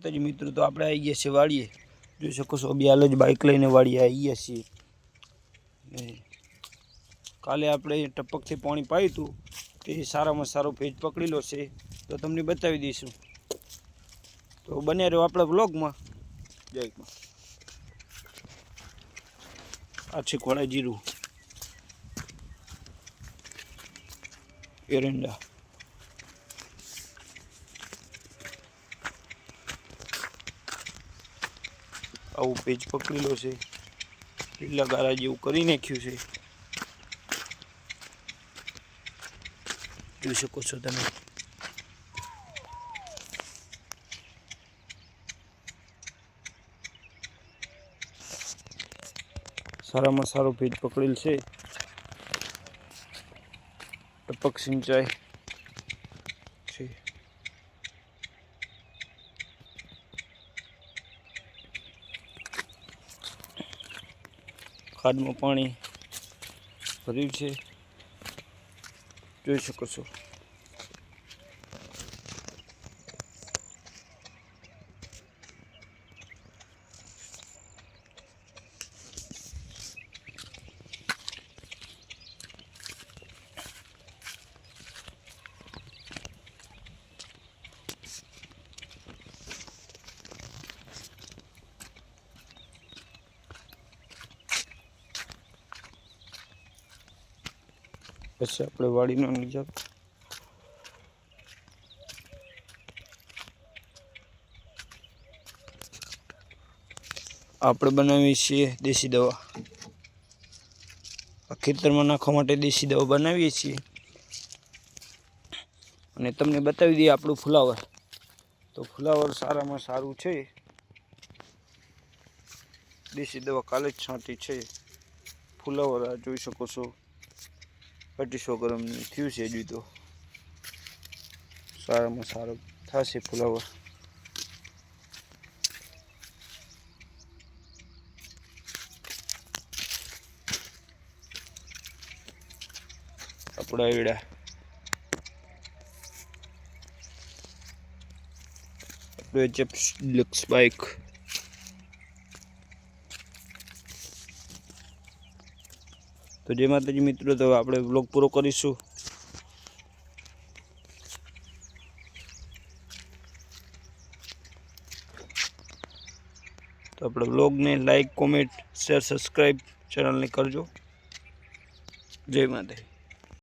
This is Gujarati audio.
માતાજી મિત્રો તો આપણે આવી ગયા છીએ વાડીએ. જોઈ શકો છો બિયાલ જ બાઇક લઈને વાળીએ આવી ગયા છીએ. કાલે આપણે ટપકથી પાણી પાયું હતું તે સારામાં સારો ભેજ પકડેલો છે. તો તમને બતાવી દઈશું. તો બને રહ્યો આપણા બ્લોગમાં જય માં. આ છે ખોડા જીરું એરંડા. આવું પેજ પકડેલો છે. લીલા ગારા જેવું કરી નાખ્યું છે. જોઈ શકો છો તમે. સારામાં સારો ભેજ પકડેલ છે. ટપક સિંચાઈ છે. ખાડમાં પાણી ભર્યું છે. જોઈ શકો છો. પછી આપણે વાડીનો નિજાત આપણે બનાવીએ છીએ દેશી દવા. આ ખેતરમાં નાખવા માટે દેશી દવા બનાવીએ છીએ. અને તમને બતાવી દઈએ આપણું ફુલાવર. તો ફુલાવર સારામાં સારું છે. દેશી દવા કાલે જ છાંટી છે. ફુલાવર જોઈ શકો છો. અઢીસો ગ્રામનું થયું છે હજુ તો. સારામાં સારો થશે ફુલાવર. આપણા એડા આપણે ચિપ્સ ડિલક્સ બાઇક તો જે માતાજી મિત્રો, તો આપણે બ્લોગ પૂરો કરીશું. તો આપણે બ્લોગને લાઈક કોમેન્ટ શેર સબસ્ક્રાઈબ ચેનલને કરજો. જય માતાજી.